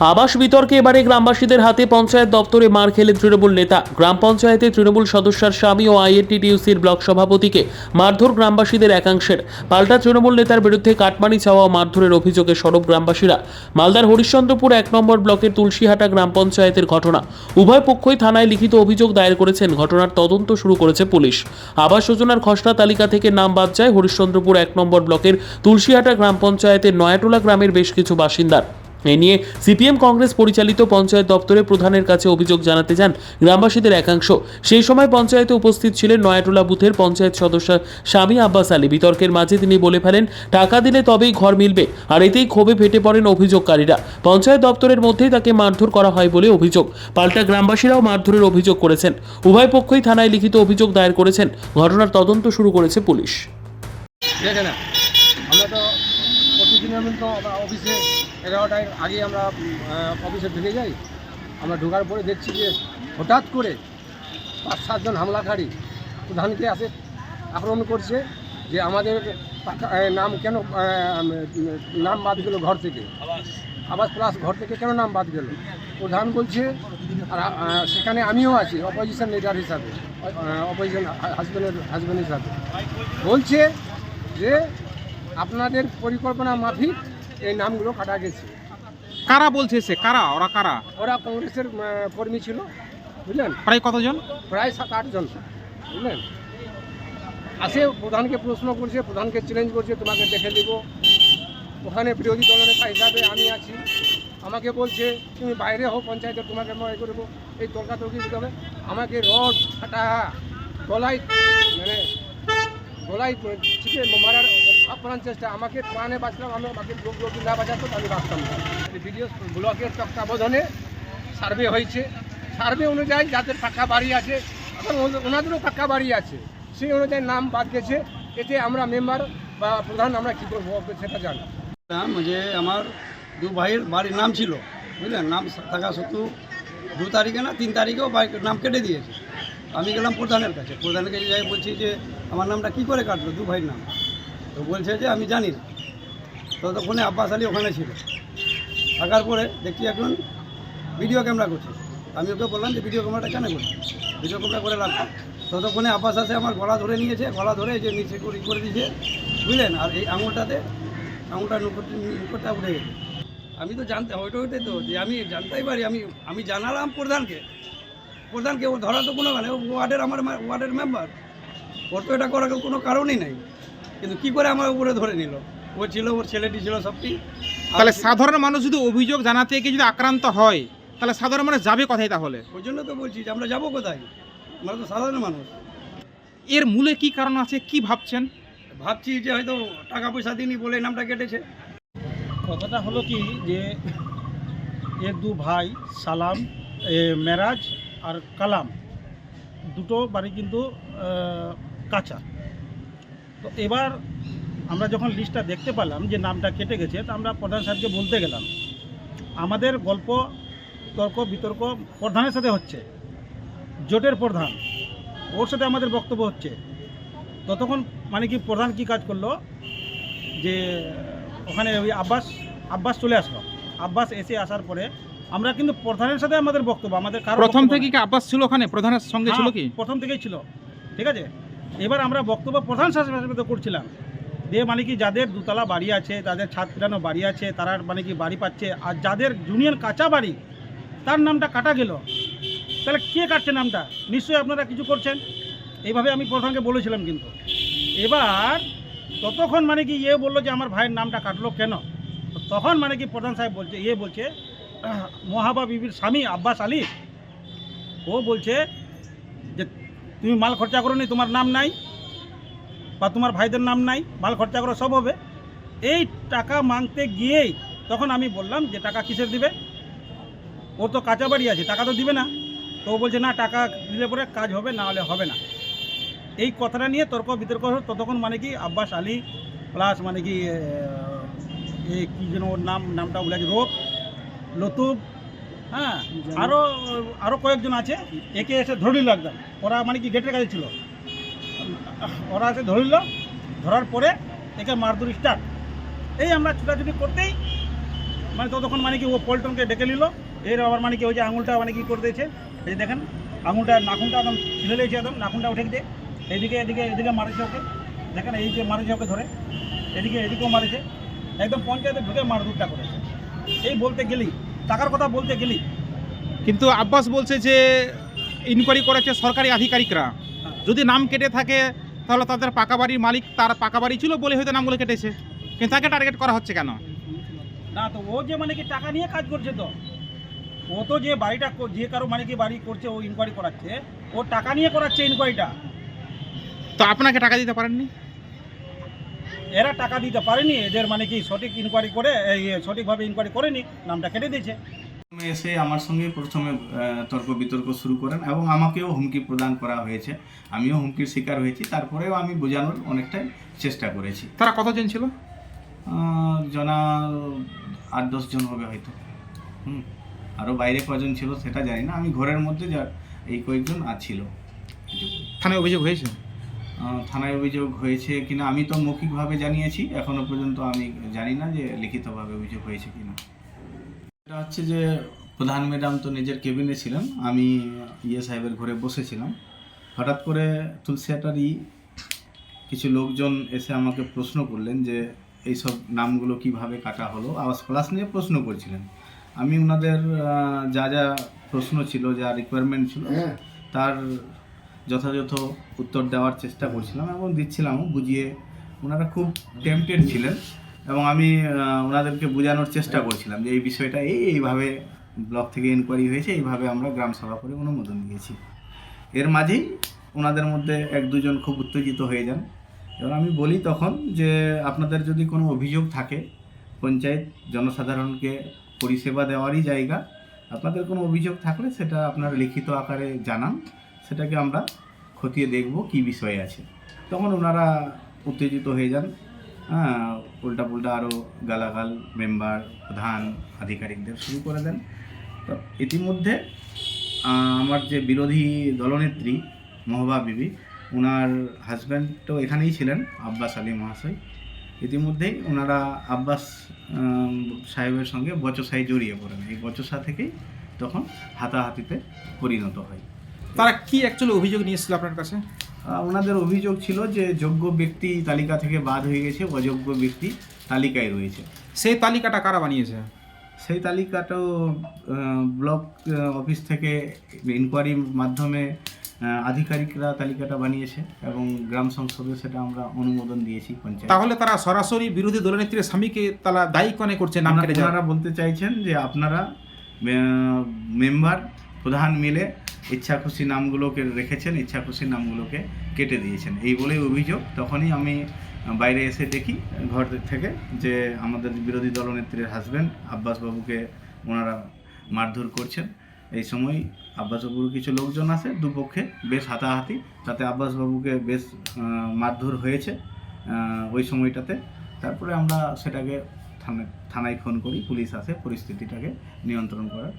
আবাস বিতর্কে এবারে গ্রামবাসীদের হাতে পঞ্চায়েত দপ্তরে মার খেলে তৃণমূল নেতা। গ্রাম পঞ্চায়েতে তৃণমূল সদস্যার স্বামী ও আইএনটিটিউসির ব্লক সভাপতিকে মারধর গ্রামবাসীদের একাংশের। পাল্টা তৃণমূল নেতার বিরুদ্ধে কাটমানি চাওয়া মারধরের অভিযোগে সরব গ্রামবাসীরা। মালদার হরিশ্চন্দ্রপুর এক নম্বর ব্লকের তুলসীহাটা গ্রাম পঞ্চায়েতের ঘটনা। উভয় পক্ষই থানায় লিখিত অভিযোগ দায়ের করেছেন। ঘটনার তদন্ত শুরু করেছে পুলিশ। আবাস যোজনার খসড়া তালিকা থেকে নাম বাদ যায় হরিশ্চন্দ্রপুর এক নম্বর ব্লকের তুলসীহাটা গ্রাম পঞ্চায়েতের নয়াটোলা গ্রামের বেশ কিছু বাসিন্দার। এ নিয়ে সিপিএম কংগ্রেস পরিচালিত পঞ্চায়েত দপ্তরে প্রধানের কাছে অভিযোগ জানাতে যান গ্রামবাসীদের একাংশ। সেই সময় পঞ্চায়েতে উপস্থিত ছিলেন নয়াটোলা বুথের পঞ্চায়েত সদস্য স্বামী আব্বাস আলী। বিতর্কের মাঝে তিনি বলে ফেলেন, টাকা দিলে তবেই ঘর মিলবে, আর এতেই ক্ষোভে ফেটে পড়েন অভিযোগকারীরা। পঞ্চায়েত দপ্তরের মধ্যেই তাকে মারধর করা হয় বলে অভিযোগ। পাল্টা গ্রামবাসীরাও মারধরের অভিযোগ করেছেন। উভয় পক্ষই থানায় লিখিত অভিযোগ দায়ের করেছেন। ঘটনার তদন্ত শুরু করেছে পুলিশ। এগারোটায় আগে আমরা অফিসে ঢুকে যাই। আমরা ঢোকার পরে দেখছি যে হঠাৎ করে পাঁচ সাতজন হামলাকারী প্রধানকে আসে, আক্রমণ করছে যে আমাদের নাম কেন নাম বাদ গেল ঘর থেকে। আবাস প্লাস ঘর থেকে কেন নাম বাদ গেল? প্রধান বলছে, আর সেখানে আমিও আছি অপোজিশন লিডার হিসাবে অপোজিশন হাজব্যান্ডের হাজব্যান্ড হিসাবে। বলছে যে আপনাদের পরিকল্পনা মাফিক এই নামগুলো কাটা গেছে। কারা বলছে সে কারা? ওরা কারা? ওরা কংগ্রেসের কর্মী ছিল বুঝলেন? প্রায় কতজন? প্রায় সাত আটজন বুঝলেন? আসে প্রধানকে প্রশ্ন করছে প্রধানকে চ্যালেঞ্জ করছে তোমাকে দেখে দিব ওখানে বিরোধী দলনেতা হিসাবে আমি আছি। আমাকে বলছে তুমি বাইরে হও পঞ্চায়েতে তোমাকে মনে করব এই তর্কাতর্কি দিতে হবে? আমাকে রড ফাটা গলায় মানে গলায় চিপে মারার আপ্রাণ চেষ্টা। আমাকে প্রাণে বাঁচলাম, আমি আমাকে লোক লোক না বাঁচাতো আমি বাঁচতাম না। বিডিও ব্লকের তত্ত্বাবধানে সার্ভে হয়েছে। সার্ভে অনুযায়ী যাদের পাকা বাড়ি আছে ওনাদেরও পাকা বাড়ি আছে। সেই অনুযায়ী নাম বাদ গেছে। এতে আমরা মেম্বার বা প্রধান আমরা কী করব সেটা জানি যে আমার দু ভাইয়ের বাড়ির নাম ছিল, বুঝলেন? নাম থাকা সত্ত্বেও দু তারিখে না, তিন তারিখেও নাম কেটে দিয়েছে। আমি গেলাম প্রধানের কাছে। প্রধানের কাছে যাই বলছি যে আমার নামটা কি করে কাটলো? দু ভাইয়ের নাম। তো বলছে যে, আমি জানি না। ততক্ষণে আব্বাস আলী ওখানে ছিল। থাকার পরে দেখছি এখন ভিডিও ক্যামেরা করছে। আমি ওকে বললাম যে ভিডিও ক্যামেরাটা কেন করছি ভিডিও ক্যামেরা করে রাখো। ততক্ষণে আব্বাস আসে আমার গলা ধরে নিয়েছে। গলা ধরে যে নিচে করে করে দিয়েছে। বুঝলেন? আর এই আঙুলটাতে আঙুলটা নুপুরটা উঠে গেছে। আমি তো জানতে ওইটা ওইটাই তো যে আমি জানতেই পারি। আমি আমি জানালাম প্রধানকে। প্রধানকে ও ধরা তো কোনো মানে ওয়ার্ডের আমার ওয়ার্ডের মেম্বার ওর তো এটা করার কোনো কারণই নাই। কিন্তু কি করে আমার উপরে ধরে নিল? ও ছিল ওর ছেলেটি ছিল সবটি তাহলে সাধারণ মানুষ যদি অভিযোগ জানাতে গিয়ে যদি আক্রান্ত হয় তাহলে সাধারণ মানুষ যাবে কোথায় তাহলে? ওই জন্য তো বলছি যে আমরা যাব কোথায়? আমরা তো সাধারণ মানুষ। এর মূলে কি কারণ আছে কি ভাবছেন? ভাবছি যে হয়তো টাকা পয়সা দিইনি বলে নামটা কেটেছে। কথাটা হলো কি যে এর দু ভাই সালাম এ, মেরাজ আর কালাম। দুটো বাড়ি কিন্তু আহ, কাঁচা। তো এবার আমরা যখন লিস্টটা দেখতে পেলাম যে নামটা কেটে গেছে তো আমরা প্রধান সাহেবকে বলতে গেলাম আমাদের গল্প তর্ক বিতর্ক প্রধানের সাথে হচ্ছে। জোটের প্রধান ওর সাথে আমাদের বক্তব্য হচ্ছে। ততক্ষণ মানে কি প্রধান কি কাজ করল? যে ওখানে ওই আব্বাস আব্বাস চলে আসলো। আব্বাস এসে আসার পরে আমরা কিন্তু প্রধানের সাথে আমাদের বক্তব্য আমাদের প্রথম থেকে কি আব্বাস ছিল ওখানে? প্রধানের সঙ্গে ছিল কি? হ্যাঁ, প্রথম থেকেই ছিল। ঠিক আছে? এবার আমরা বক্তব্য প্রধান সাথে করছিলাম। দিয়ে মানে কি যাদের দুতলা বাড়ি আছে, তাদের ছাদ ফিরানো বাড়ি আছে, তারা মানে কি বাড়ি পাচ্ছে, আর যাদের জুনিয়র কাঁচা বাড়ি, তার নামটা কাটা গেল। তাহলে কে কাটছে নামটা? নিশ্চয়ই আপনারা কিছু করছেন? এইভাবে আমি প্রধানকে বলেছিলাম কিন্তু। এবার ততক্ষণ মানে কি ইয়ে বলল যে আমার ভাইয়ের নামটা কাটলো কেন? তখন মানে কি প্রধান সাহেব বলছে ইয়ে বলছে, মহাবা বিবির স্বামী আব্বাস আলী। ও বলছে যে তুমি মাল খরচা করো নি, তোমার নাম নাই বা তোমার ভাইদের নাম নাই, মাল খরচা করো, সব হবে। এই টাকা মাংতে গিয়েই তখন আমি বললাম যে টাকা কিসের দিবে? ওর তো কাঁচা বাড়ি আছে, টাকা তো দিবে না। তো ও বলছে, না, টাকা দিলে পরে কাজ হবে, না হলে হবে না। এই কথাটা নিয়ে তর্ক বিতর্ক ততক্ষণ মানে কি আব্বাস আলী প্লাস মানে কি এই কী যেন ওর নাম, নামটা বলে রোপ, লতুব হ্যাঁ আরও আরও কয়েকজন আছে, একে এসে ধরিল একদম ওরা মানে কি গেটের কাছে ছিল? ওরা এসে ধরিল ধরার পরে একে মারধর স্টার্ট এই আমরা ছুটাছুটি করতেই মানে ততক্ষণ মানে কি ও পল্টনকে ডেকে নিল। এর আবার মানে কি ওই যে আঙুলটা মানে কি করে দিয়েছে, এই যে দেখেন, আঙুলটা, নাখুনটা একদম ছিঁড়ে লেগেছে একদম, নাখুনটা উঠে দিয়ে এদিকে এদিকে এদিকে মারেছে ওকে। দেখেন এই যে মারেছে ওকে ধরে। এদিকে, এদিকেও মারেছে। একদম পঞ্চায়েতে ঢুকে মারধুরটা করেছে। এই বলতে গেলি টাকার কথা বলতে গেলি? কিন্তু আব্বাস বলছে যে ইনকোয়ারি করেছে সরকারি আধিকারিকরা। যদি নাম কেটে থাকে তাহলে তাদের পাকা বাড়ির মালিক তার পাকা বাড়ি ছিল বলে হয়তো নামগুলো কেটেছে। কিন্তু তাকে টার্গেট করা হচ্ছে কেন? না তো ও যে মানে কি টাকা নিয়ে কাজ করছে তো? ও তো যে বাড়িটা যে কারও মানে কি বাড়ি করছে ও ইনকোয়ারি করাচ্ছে ও টাকা নিয়ে করাচ্ছে ইনকোয়ারিটা তো আপনাকে টাকা দিতে পারেননি? এরা টাকা দিতে পারেনি এদের মানে কি সঠিক ইনকোয়ারি করে এই সঠিকভাবে ইনকোয়ারি করেনি নামটা কেটে দিয়েছে। এসে আমার সঙ্গে প্রথমে তর্ক বিতর্ক শুরু করেন এবং আমাকেও হুমকি প্রদান করা হয়েছে। আমিও হুমকির শিকার হয়েছি তারপরেও আমি বোঝানোর অনেকটাই চেষ্টা করেছি। তারা কতজন ছিল? জনা আট দশ জন হবে হয়তো। হুম আরও বাইরে কজন ছিল সেটা জানি না আমি ঘরের মধ্যে যা এই কয়েকজন আছিল। থানায় অভিযোগ হয়েছে? থানায় অভিযোগ হয়েছে কিনা আমি তো মৌখিকভাবে জানিয়েছি এখনও পর্যন্ত আমি জানি না যে লিখিতভাবে অভিযোগ হয়েছে কিনা। এটা হচ্ছে যে প্রধান ম্যাডাম তো নিজের কেবিনে ছিলেন আমি ইয়ে সাহেবের ঘরে বসেছিলাম। হঠাৎ করে তুলসিয়াটারই কিছু লোকজন এসে আমাকে প্রশ্ন করলেন যে এইসব নামগুলো কীভাবে কাটা হলো আওয়াজ ক্লাস নিয়ে প্রশ্ন করছিলেন। আমি ওনাদের যা যা প্রশ্ন ছিল যা রিকোয়ারমেন্ট ছিল তার যথাযথ উত্তর দেওয়ার চেষ্টা করছিলাম এবং দিচ্ছিলামও বুঝিয়ে ওনারা খুব টেম্পটেড ছিলেন এবং আমি ওনাদেরকে বোঝানোর চেষ্টা করছিলাম যে এই বিষয়টা এই, এইভাবে ব্লক থেকে ইনকোয়ারি হয়েছে, এইভাবে আমরা গ্রাম সভা করে অনুমোদন দিয়েছি। এর মাঝেই ওনাদের মধ্যে এক দুজন খুব উত্তেজিত হয়ে যান। এবার আমি বলি তখন যে আপনাদের যদি কোনো অভিযোগ থাকে, পঞ্চায়েত জনসাধারণকে পরিষেবা দেওয়ারই জায়গা, আপনাদের কোনো অভিযোগ থাকলে সেটা আপনারা লিখিত আকারে জানান। সেটাকে আমরা খতিয়ে দেখব কি বিষয় আছে। তখন ওনারা উত্তেজিত হয়ে যান। হ্যাঁ উল্টা পুল্টা আরও গালাগাল, মেম্বার, প্রধান, আধিকারিকদের শুরু করে দেন। তো ইতিমধ্যে আমার যে বিরোধী দলনেত্রী মহবা বিবি ওনার হাজব্যান্ড তো এখানেই ছিলেন, আব্বাস আলী মহাশয়। ইতিমধ্যেই ওনারা আব্বাস সাহেবের সঙ্গে বচসায় জড়িয়ে পড়েন। এই বচসা থেকেই তখন হাতাহাতিতে পরিণত হয়। তারা কি অ্যাকচুয়ালি অভিযোগ নিয়েছিল আপনার কাছে? ওনাদের অভিযোগ ছিল যে যোগ্য ব্যক্তি তালিকা থেকে বাদ হয়ে গেছে অযোগ্য ব্যক্তি তালিকায় রয়েছে। সেই তালিকাটা কারা বানিয়েছে? সেই তালিকাটাও ব্লক অফিস থেকে ইনকোয়ারির মাধ্যমে আধিকারিকরা তালিকাটা বানিয়েছে এবং গ্রাম সংসদে সেটা আমরা অনুমোদন দিয়েছি পঞ্চায়েত। তাহলে তারা সরাসরি বিরোধী দলনেত্রীর স্বামীকে তারা দায়ী কনে করছে কেটে বলতে চাইছেন যে আপনারা মেম্বার প্রধান মিলে ইচ্ছা খুশি নামগুলোকে রেখেছেন ইচ্ছা খুশি নামগুলোকে কেটে দিয়েছেন। এই বলেই অভিযোগ, তখনই আমি বাইরে এসে দেখি ঘর থেকে যে আমাদের বিরোধী দলনেত্রীর হাজব্যান্ড আব্বাস বাবুকে ওনারা মারধর করছেন। এই সময় আব্বাস বাবুর কিছু লোকজন আছে দুপক্ষে, বেশ হাতাহাতি, তাতে আব্বাস বাবুকে বেশ মারধর হয়েছে ওই সময়টাতে। তারপরে আমরা সেটাকে থানায় থানায় ফোন করি, পুলিশ আসে, পরিস্থিতিটাকে নিয়ন্ত্রণ করার।